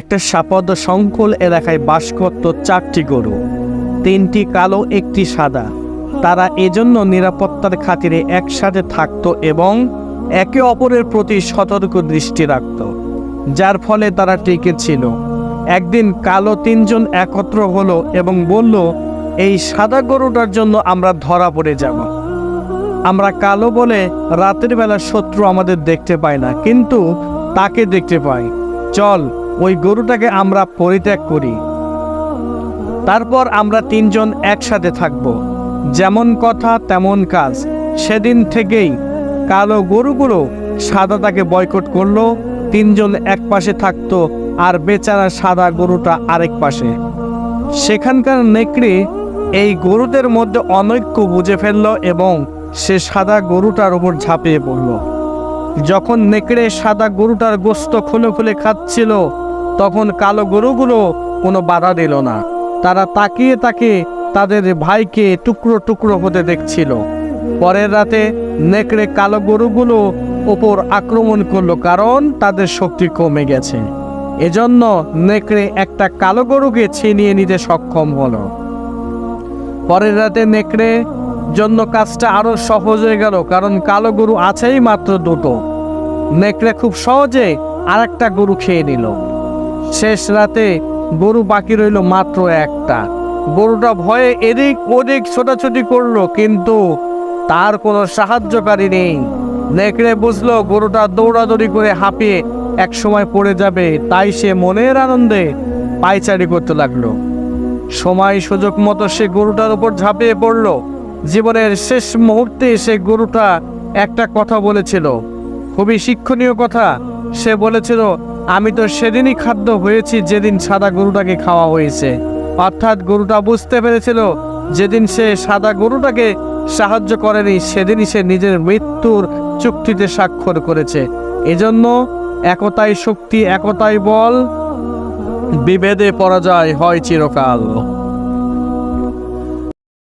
একটা সাপদ সংকুল এলাকায় বাস করত চারটি গরু। তিনটি কালো, একটি সাদা। তারা এজন্য নিরাপত্তার খাতিরে একসাথে থাকত এবং একে অপরের প্রতি সতর্ক দৃষ্টি রাখত, যার ফলে তারা টিকে ছিল। একদিন কালো তিনজন একত্র হলো এবং বলল, এই সাদা গরুটার জন্য আমরা ধরা পড়ে যাব। আমরা কালো বলে রাতের বেলা শত্রু আমাদের দেখতে পায় না, কিন্তু তাকে দেখতে পাই চল ওই গরুটাকে আমরা পরিত্যাগ করি। তারপর আমরা তিনজন একসাথে থাকব। যেমন কথা, তেমন কাজ। সেদিন থেকেই কালো গরুগুলো সাদা তাকে বয়কট করল, তিনজন এক পাশে থাকতো আর বেচারা সাদা গরুটা আরেক পাশে। সেখানকার নেকড়ে এই গরুদের মধ্যে অনৈক্য বুঝে ফেলল এবং সে সাদা গরুটার উপর ঝাঁপিয়ে পড়ল। যখন নেকড়ে সাদা গরুটার গোস্ত খুলে খুলে খাচ্ছিল তখন কালো গরুগুলো কোনো বাধা দিল না। তারা তাকিয়ে তাকে তাদের ভাইকে টুকরো টুকরো হতে দেখছিল। পরের রাতে নেকড়ে কালো গরুগুলো ওপর আক্রমণ করল কারণ তাদের শক্তি কমে গেছে। এজন্য নেকড়ে একটা কালো গরুকে ছিনিয়ে নিতে সক্ষম হলো। পরের রাতে নেকড়ে জন্য কাজটা আরও সহজ হয়ে গেল কারণ কালো গরু আছেই মাত্র দুটো। নেকড়ে খুব সহজে আরেকটা গরু খেয়ে নিল। শেষ রাতে গরু বাকি রইল মাত্র একটা। গরুটা ভয়ে এদিক ওদিক ছোটাছুটি করল, কিন্তু তার কোনো সাহায্যকারী নেই। নেকড়ে বুঝলো গরুটা দৌড়াদৌড়ি করে হাঁপিয়ে এক সময় পড়ে যাবে, তাই সে মনের আনন্দে পায়চারি করতে লাগল। সময় সুযোগ মতো সে গরুটার উপর ঝাঁপিয়ে পড়ল। জীবনের শেষ মুহূর্তে সে গরুটা একটা কথা বলেছিল। খুবই শিক্ষণীয় কথা। সে বলেছিল আমি তো সেদিনই খাদ্য হয়েছি, যেদিন সাদা গরুটাকে খাওয়া হয়েছে। অর্থাৎ গরুটা বুঝতে পেরেছিল, যেদিন সে সাদা গরুটাকে সাহায্য করেনি, সেদিনই সে নিজের মৃত্যুর চুক্তিতে স্বাক্ষর করেছে। এজন্য একতাই শক্তি, একতাই বল, বিভেদে পরাজয় হয় চিরকাল।